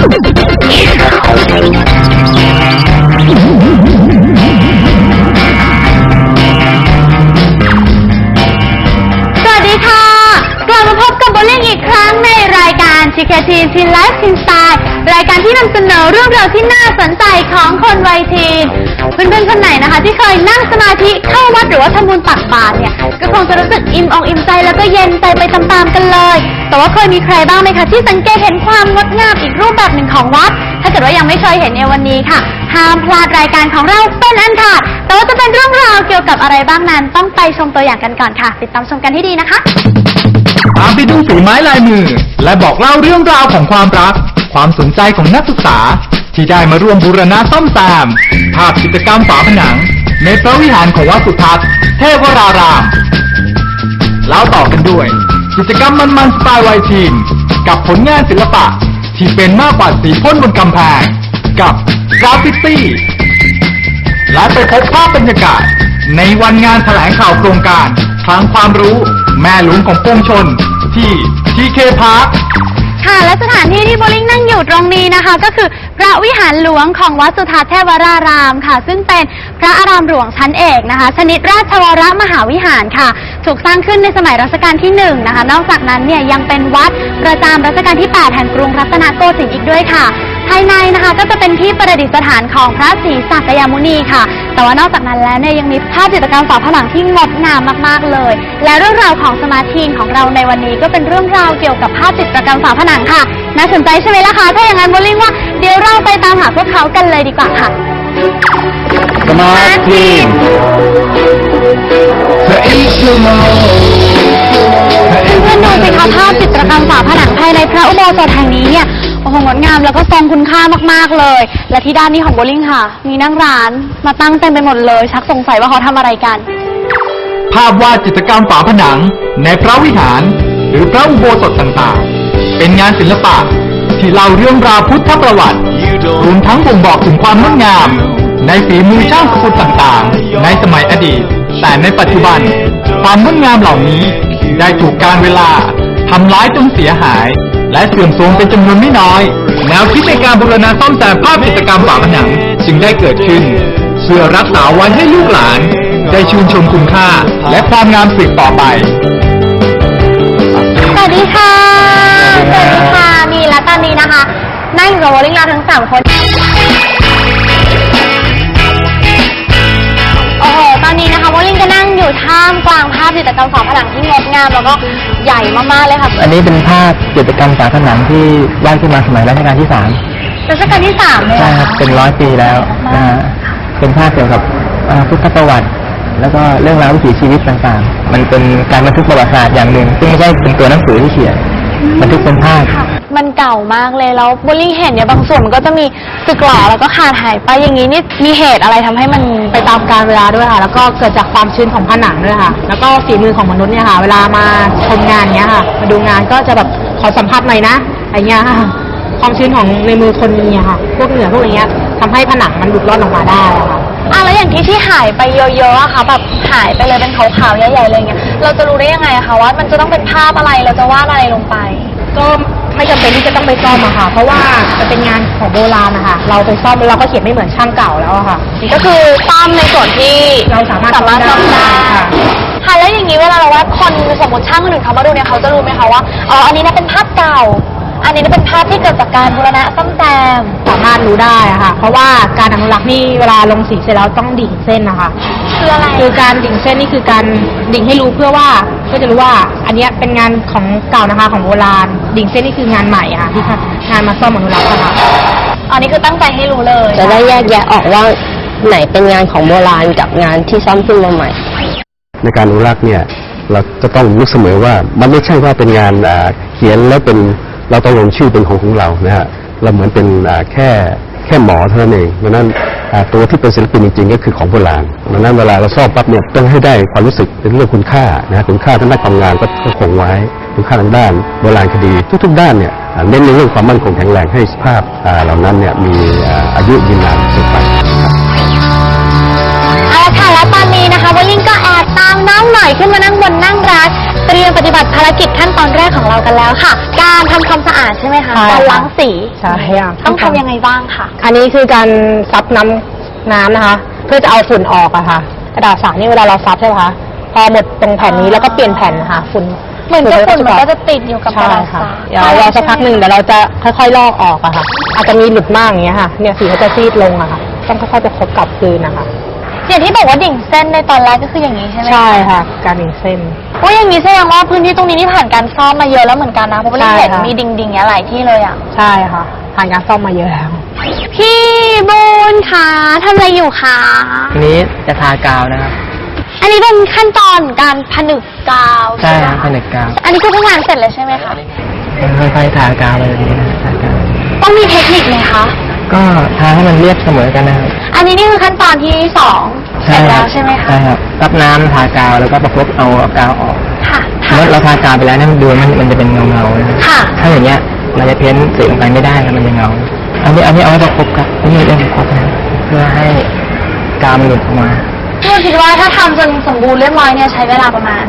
สวัสดีค่ะ กลับมาพบกับโบลิ่งอีกครั้งในรายการ c h i k a t e e n Teen Life Teen Style รายการที่นำเสนอเรื่องราวที่น่าสนใจของคนวัยทีนเพื่อนๆคนไหนนะคะ ที่เคย รือว่าทำบุญตักบาตรเนี่ย ก็คงจะรู้สึกอิ่มอกอิ่มใจแล้วก็เย็นใจไปตามๆกันเลย แต่ว่าเคยมีใครบ้างไหมคะที่สังเกตเห็นความงดงามอีกรูปแบบหนึ่งของวัด ถ้าเกิดว่ายังไม่เคยเห็นในวันนี้ค่ะ ห้ามพลาดรายการของเราเป็นอันขาดแต่ว่าจะเป็นเรื่องราวเกี่ยวกับอะไรบ้างนั้น ต้องไปชมตัวอย่างกันก่อนค่ะ ติดตามชมกันให้ดีนะคะ ตามไปดูฝีไม้ลายมือ และบอกเล่าเรื่องราวของความรัก ความสนใจของนักศึกษา ที่ได้มาร่วมบูรณะซ่อมแซมภาพจิตรกรรมฝาผนัง ในพระวิหารของวัดสุทัศน์เทพวราราม แล้วต่อกันด้วย กิจกรรมมันๆสไตล์วัยทีนกับผลงานศิลปะ ที่เป็นมากกว่าสีพ่นบนกำแพง กับกราฟฟิตี้ และไปพบภาพบรรยากาศ ในวันงานแถลงข่าวโครงการทางความรู้ แม่หลวงของปวงชน ที่ทีเคพาร์ค ค่ะ และสถานที่ที่โบลิ่งนั่งอยู่ตรงนี้นะคะ ก็คือพระวิหารหลวงของวัดสุทัศน์เทวรารามค่ะ ซึ่งเป็นพระอารามหลวงชั้นเอกนะคะ ชนิดราชวรมหาวิหารค่ะ ถูกสร้างขึ้นในสมัยรัชกาลที่หนึ่งนะคะ นอกจากนั้นเนี่ยยังเป็นวัดประจำรัชกาลที่ 8 แห่งกรุงรัตนโกสินทร์อีกด้วยค่ะ ภายในนะคะก็จะเป็นที่ประดิษฐานของพระศรีสักยมุนีค่ะ แต่ว่านอกจากนั้นแล้วเนี่ยยังมีภาพจิตรกรรมฝาผนังที่งดงามมากๆเลย และเรื่องราวของสมาธิของเราในวันนี้ก็เป็นเรื่องราวเกี่ยวกับภาพจิตรกรรมฝาผนังค่ะ น่าสนใจใช่ไหมล่ะคะ ถ้าอย่างนั้นโบลิ่งว่าเดี๋ยวเราไปตามหาพวกเขากันเลยดีกว่าค่ะสมาร์ททีมเพื่อนๆดูสิคะภาพจิตรกรรมฝาผนังภายในพระอุโบสถแห่งนี้เนี่ย โอ้โหงดงามแล้วก็ทรงคุณค่ามากๆเลย และที่ด้านนี้ของโบลิ่งค่ะ มีนั่งร้านมาตั้งเต็มไปหมดเลย ชักสงสัยว่าเขาทำอะไรกัน ภาพวาดจิตรกรรมฝาผนัง ในพระวิหาร หรือพระอุโบสถต่างๆ เป็นงานศิลปะที่เล่าเรื่องราวพุทธประวัติรวมทั้งบ่งบอกถึงความงดงาม ในฝีมือช่างสกุลต่างๆ ในสมัยอดีต แต่ในปัจจุบัน ความงดงามเหล่านี้ ได้ถูกการเวลาทำร้ายจนเสียหาย และเสื่อมโทรมเป็นจำนวนไม่น้อย แนวคิดในการบูรณะซ่อมแซมภาพจิตรกรรมฝาผนังจึงได้เกิดขึ้นเพื่อรักษาไว้ให้ลูกหลาน ได้ชื่นชมคุณค่าและความงามสืบต่อไป สวัสดีค่ะ สวัสดีค่ะนี่และตอนนี้นะคะ นั่งอยู่กับโบลิ่งเราทั้งสามคน ท่ามกลางภาพจิตรกรรมฝาผนังที่งดงามแล้วก็ใหญ่มากๆเลยค่ะอันนี้เป็นภาพจิตรกรรมฝาผนังที่วาดขึ้นมาสมัยรัชกาลที่สามรัชกาลที่สามเลยเหรใช่อครับคะเป็นร้อยปีแล้วนะฮะเป็นภาพเกี่ยวกับอ่าพุทธประวัติ แล้วก็เรื่องราววิถีชีวิตต่างๆ มันเป็นการบันทึกประวัติศาสตร์อย่างหนึ่ง ซึ่งไม่ใช่เป็นตัวหนังสือที่เขียนบันทึกเป็นภาพ มันเก่ามากเลยแล้วบลิ่เห็นเนี่ยบางส่วนมันก็จะมีสึกหล่อแล้วก็ขาดหายไปอย่างนี้นี่มีเหตุอะไรทำให้มันไปตามกาลเวลาด้วยค่ะ แล้วก็เกิดจากความชื้นของผนังด้วยค่ะ แล้วก็ฝีมือของมนุษย์เนี่ยค่ะ เวลามาชมงานเนี้ยค่ะ มาดูงานก็จะแบบขอสัมผัสหน่อยนะอะไรเงี้ยค่ะ ความชื้นของในมือคนมีอะค่ะ พวกเหงื่อพวกอย่างเงี้ยทำให้ผนังมันหลุดร่อนออกมาได้อะค่ะ อะแล้วอย่างที่ที่หายไปเยอะๆอะค่ะแบบหายไปเลยเป็นขาวๆใหญ่ๆเลยเงี้ยเราจะรู้ได้ยังไงอะคะว่ามันจะต้องเป็นภาพอะไรเราจะวาดอะไรลงไป ก็ ไม่จำเป็นที่จะต้องไปซ่อมอะค่ะ เพราะว่ามันเป็นงานของโบราณนะคะเราไปซ่อมเราก็เขียนไม่เหมือนช่างเก่าแล้วอะค่ะ ก็คือซ่อมในส่วนที่เราสามารถสามารถซ่อมได้ค่ะค่ะแล้วอย่างนี้เวลาเราวาดคนสมมติช่างคนอื่นเขามาดูเนี่ยเขาจะรู้ไหมคะว่าอ๋ออันนี้นะเป็นภาพเก่า อันนี้นะเป็นภาพที่เกิดจากการบูรณะซ่อมแซม สามารถรู้ได้อะค่ะ เพราะว่าการอนุรักษ์นี่เวลาลงสีเสร็จแล้วต้องดิ่งเส้นนะคะ คืออะไร คือการดิ่งเส้นนี่คือการดิ่งให้รู้เพื่อว่าเพื่อจะรู้ว่าอันเนี้ยเป็นงานของเก่านะคะของโบราณ ดิ่งเส้นนี่คืองานใหม่อะค่ะที่งานมาซ่อมอนุรักษ์อะค่ะ อันนี้คือตั้งใจให้รู้เลยจะได้แยกแยะออกว่าไหนเป็นงานของโบราณกับงานที่ซ่อมขึ้นมาใหม่ ในการอนุรักษ์เนี่ย เราจะต้องนึกเสมอว่ามันไม่ใช่ว่าเป็นงานอ่าเขียนแล้วเป็น เราต้องลงชื่อเป็นของของเรานะฮะเราเหมือนเป็นแค่แค่หมอเท่านั้นเองเพราะฉะนั้นตัวที่เป็นศิลปินจริงๆก็คือของโบราณเพราะฉะนั้นเวลาเราซ่อมปั๊บเนี่ยต้องให้ได้ความรู้สึกเป็นเรื่องคุณค่านะฮะคุณค่าทางด้านความงานก็คงไว้คุณค่าทางด้านโบราณคดีทุกๆ ด้านเนี่ยเน้นในเรื่องความมั่นคงแข็งแรงให้สภาพเหล่านั้นเนี่ยมีอายุยืนนานสืบไปครับเอาละค่ะแล้วตอนนี้นะคะวอลลิงก็แอบตามน้องหน่อยขึ้นมานั่งบนนั่งร้าน เตรียมปฏิบัติภารกิจขั้นตอนแรกของเรากันแล้วค่ะ การทำความสะอาดใช่ไหมคะใช่ค่ะการล้างสี ใช่ค่ะ ต้องทำยังไงบ้างค่ะ อันนี้คือการซับน้ำน้ำนะคะ เพื่อจะเอาฝุ่นออกอะค่ะ กระดาษสานี่เวลาเราซับใช่ไหมคะพอหมดตรงแผ่นนี้แล้วก็เปลี่ยนแผ่นนะคะฝุ่นเหมือนกับฝุ่นมันก็จะติดอยู่กับกใช่ระดาษค่ะทรายเดี๋ยวรอสักพักหนึ่งเดี๋ยวเราจะค่อยๆลอกออกอะค่ะ อาจจะมีหลุดมากอย่างเงี้ยค่ะ เนี่ยสีเขาจะซีดลงอะค่ะ ต้องค่อยๆไปคบกลับคืนนะคะ อย่างที่บอกว่าดิ่งเส้นในตอนแรกก็คืออย่างนี้ใช่ไหมคะใช่ค่ะ การดึงเส้นโอ้ยอย่างนี้แสดงว่าพื้นที่ตรงนี้นี่ผ่านการซ่อมมาเยอะแล้วเหมือนกันนะเพราะว่าใช่เราเห็นค่ะมีดิ่งๆอย่างหลายที่เลยอะใช่ค่ะ ผ่านการซ่อมมาเยอะแล้ว พี่บูนคะทำอะไรอยู่คะทีนี้จะทากาวนะครับ อันนี้เป็นขั้นตอนการผนึกกาวใช่ไหมครับผคะนึกกาว อันนี้คือเพิ่งงานเสร็จเลยใช่ไหมคะค่อยๆทากาวไปแบบนี้นะทากาวต้องมีเทคนิคไหมคะก็ทาให้มันเรียบเสมอกันนะครับอันนี้นี่คือขั้นตอนที่สอง เสร็จแล้วใช่ไหมคะ ใช่ครับรับน้ำทากาวแล้วก็ประคบเอากาวออกค่ะ เมื่อเราทากาวไปแล้วเนี่ยดูมันมันจะเป็นเงาเงาๆนะค่ะ ถ้าอย่างเงี้ยเราจะเพ้นสีลงไปไม่ได้ครับมันจะเงา อันนี้อันนี้เอาไว้ประคบครับอันนี้เรื่องประคบนะเพื่อให้กาวมันหลุดออกมาพี่บูนคิดว่าถ้าทำจนสมบูรณ์เรียบร้อยเนี่ยใช้เวลาประมาณ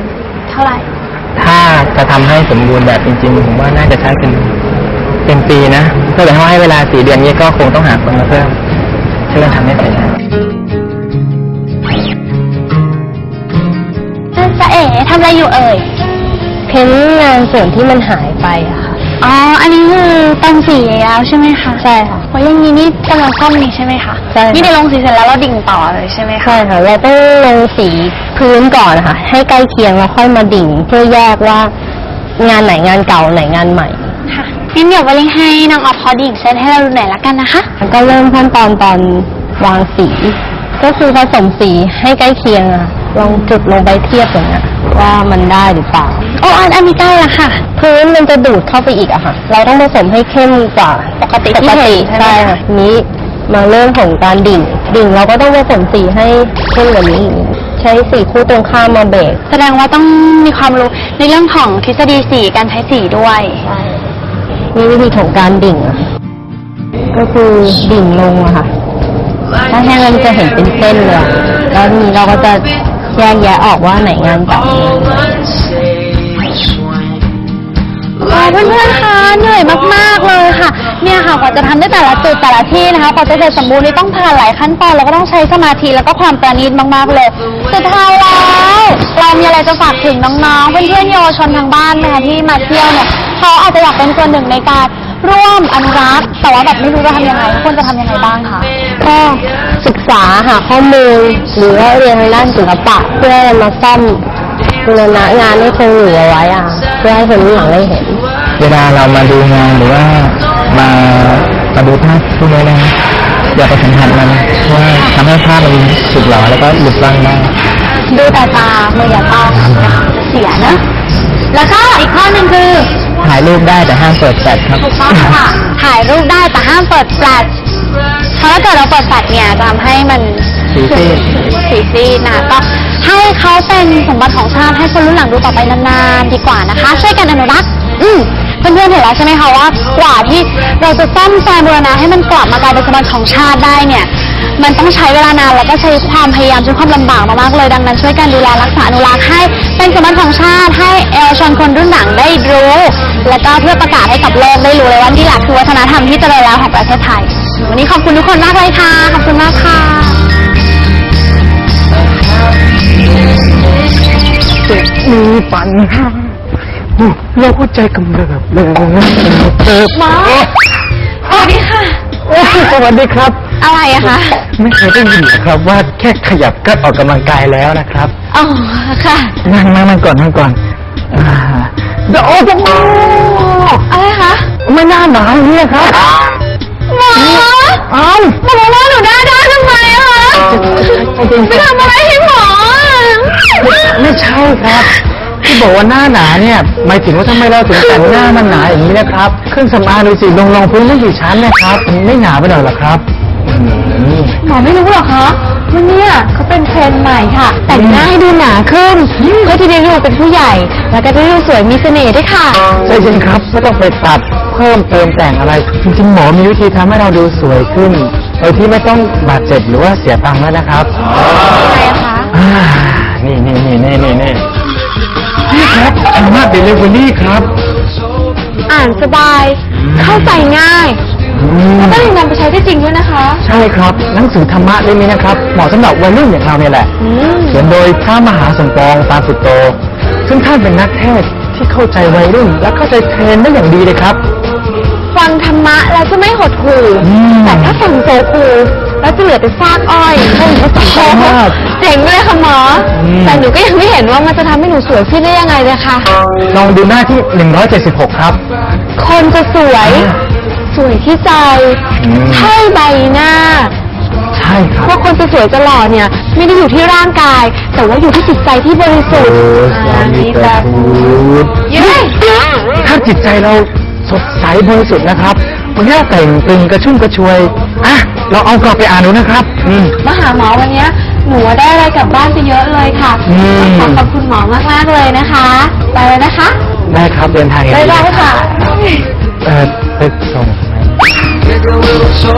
เท่าไหร่ ถ้าจะทำให้สมบูรณ์แบบจริงๆผมว่าน่าจะใช้เป็นเป็นปีนะถ้าเกิดว่าให้เวลาสี่เดือนนี้ก็คงต้องหาคนมาเพิ่มช่วยกันทำให้เสร็จนะ ทำอะไรอยู่เอ่ย เพ้นงานส่วนที่มันหายไปอะค่ะ อ๋อ อันนี้คือเต็มสีแล้วใช่ไหมคะใช่ค่ะ โอ้ยอย่างนี้นี่กำลังซ่อมนี่ใช่ไหมคะใช่ค่ะ นี่ได้ลงสีเสร็จแล้วเราดิ่งต่อเลยใช่ไหมคะ ใช่ค่ะ เราต้องลงสีพื้นก่อนนะคะให้ใกล้เคียงแล้วค่อยมาดิ่ง เพื่อแยกว่างานไหนงานเก่าไหนงานใหม่ ค่ะงั้นเดี๋ยววันนี้ให้น้องออฟพอดิ่งเซตให้เราดูหน่อยละกันนะคะ แล้วก็เริ่มขั้นตอนตอนวางสี ก็คือผสมสีให้ใกล้เคียงอะลองจุดลงไปเทียบอย่างเงี้ย ว่ามันได้หรือเปล่าโอ้อันอันนี้ใกล้ละค่ะ พื้นมันจะดูดเข้าไปอีกอะค่ะ เราต้องผสมให้เข้มกว่าปกติปที่กเห็ตินใช่ไหมใช่ค่ะทีนี้มาเริ่มของการดิ่ง ดิ่งเราก็ต้องผสมสีให้เข้มกว่านี้อีกใช้สีคู่ตรงข้ามมาเบรกแสดงว่าต้องมีความรู้ในเรื่องของทฤษฎีสีการใช้สีด้วยนี่วิธีของการดิ่งอะก็คือดิ่งลงอะค่ะ ถ้าแห้งแล้วมันจะเห็นเป็นเส้นเลยอะแล้วทีนี้เราก็จะ แยกแยะออกว่าไหนงานเก่างานใหม่โอ้เพื่อนๆคะเหนื่อยมากๆเลยค่ะ เนี่ยค่ะกว่าจะทำได้แต่ละจุดแต่ละที่นะคะกว่าจะเสร็จสมบูรณ์นี่ต้องผ่านหลายขั้นตอนแล้วก็ต้องใช้สมาธิแล้วก็ความประณีตมากๆเลยสุดท้ายแล้วเรามีอะไรจะฝากถึงน้องๆเพื่อนๆเยาวชนทางบ้านไหมคะที่มาเที่ยวเนี่ยเขาอาจจะอยากเป็นส่วนหนึ่งในการร่วมอนุรักษ์แต่ว่าแบบไม่รู้จะทำยังไงควรจะทำยังไงบ้างคะก็ ศึกษาหาข้อมูล หรือว่าเรียนทางด้านศิลปะ เพื่อมาซ่อมบูรณะงานให้คงอยู่เอาไว้อะเพื่อให้คนรุ่นหลังได้เห็น เวลาเรามาดูงานหรือว่ามามาดูภาพพวกนี้นะอย่าไปสัมผัสมันเพราะว่าทำให้ภาพมันสุกหล่อแล้วก็หลุดบ้างได้ดูแต่ตามืออย่าต้องนะคะเสียนะ แล้วก็อีกข้อหนึ่งคือ ถ่ายรูปได้แต่ห้ามเปิดแฟลชครับถูกต้องค่ะ ถ่ายรูปได้แต่ห้ามเปิดแฟลชเพราะ ถ้าเกิดเราเปิดแฟลชเนี่ยจะทำให้มันสีซีด สีซีดนะคะก็ให้เขาเป็นสมบัติของชาติให้คนรุ่นหลังดูต่อไปนานๆดีกว่านะคะ ช่วยกันอนุรักษ์อืมเพื่อนๆเห็นแล้วใช่ไหมคะว่ากว่าที่เราจะซ่อมแซมบูรณะให้มันกลับมากลายเป็นสมบัติของชาติได้เนี่ย มันต้องใช้เวลานานแล้วก็ใช้ความพยายามใช้ความลำบากมากๆเลยดังนั้นช่วยกันดูแลรักษาอนุรักษ์ให้เป็นสมบัติของชาติให้เยาวชนคนรุ่นหลังได้รู้ แล้วก็เพื่อประกาศให้กับโลกได้รู้เลยว่านี่แหละคือวัฒนธรรมที่เจริญแล้วของประเทศไทย วันนี้ขอบคุณทุกคนมากเลยค่ะ ขอบคุณมากค่ะมีปัญหาโรคหัวใจกำเริบเลยเติบหมอสวัสดีค่ะ สวัสดีครับ อะไรอะคะไม่เคยได้ยินเหรอครับ ว่าแค่ขยับก็ออกกำลังกายแล้วนะครับอ๋อค่ะนั่งนั่งนั่งก่อนนั่งก่อนอ่าเดี๋ยวโอ้โหอะไรคะไม่น่าหนาวเนี่ยครับ หมอเอ้าหมอว่าหนูได้ได้ทำไมอะคะไปทำอะไรให้หมอไม่ใช่ครับ ที่บอกว่าหน้าหนาเนี่ยหมายถึงว่าทำไมเราถึงแต่งหน้ามันหนาอย่างนี้นะครับเครื่องสำอางดูสิลงรองพื้นไม่กี่ชั้นนะครับมันไม่หนาไปหน่อยเหรอครับอืมหมอไม่รู้หรอคะ ว่าเนี่ยเขาเป็นเทรนด์ใหม่ค่ะ แต่งหน้าให้ดูหนาขึ้นเพื่อที่จะดูเป็นผู้ใหญ่ แล้วก็จะดูสวยมีเสน่ห์ด้วยค่ะใจเย็นครับไม่ต้องไปตัดเพิ่มเติมแต่งอะไร จริงๆหมอมีวิธีทำให้เราดูสวยขึ้นโดยที่ไม่ต้องบาดเจ็บหรือว่าเสียตังค์แล้วนะครับอะไรอะคะ อ่านี่นี่นี่นี่นี่นี่นี่ครับธรรมะเดลิเวอรี่ครับ อ่านสบาย เข้าใจง่ายอืม แล้วก็ยังนำไปใช้ได้จริงด้วยนะคะ ใช่ครับหนังสือธรรมะเล่มนี้นะครับ เหมาะสำหรับวัยรุ่นอย่างเราเนี่ยแหละ อืม เขียนโดยพระมหาสมปองปานสุตโต ซึ่งท่านเป็นนักเทศน์ที่เข้าใจวัยรุ่น และเข้าใจเทรนด์ได้อย่างดีเลยครับ ฟังธรรมะแล้วจะไม่หดหู่อืมแต่ถ้าฟังโซคูแล้วจะเหลือแต่ซากอ้อยใช่ครับสนใจมากเจ๋งเลยค่ะหมออม แต่หนูก็ยังไม่เห็นว่ามันจะทำให้หนูสวยขึ้นได้ยังไงเลยค่ะ ลองดูหน้าที่ 176 ครับ คนจะสวย สวยที่ใจ อืม ใช่ใบหน้า ใช่คเพรับ ราะคนจะสวยจะหล่อเนี่ย ไม่ได้อยู่ที่ร่างกาย แต่ว่าอยู่ที่จิตใจที่บริสุทธิ์อันนี้แบบดเย้ถ้าจิตใจเราสดใสบริสุทธิ์นะครับมันก็แต่งตึงกระชุ่มกระชวย อะ เราเอากลับไปอ่านดูนะครับ อืม มาหาหมอวันเนี้ยหนูได้อะไรกลับบ้านไปเยอะเลยค่ะอืม ขอขอบคุณหมอมากๆเลยนะคะ ไปเลยนะคะได้ครับเดินทางอย่างบ๊ายดี บายนะค่ะ And it's so.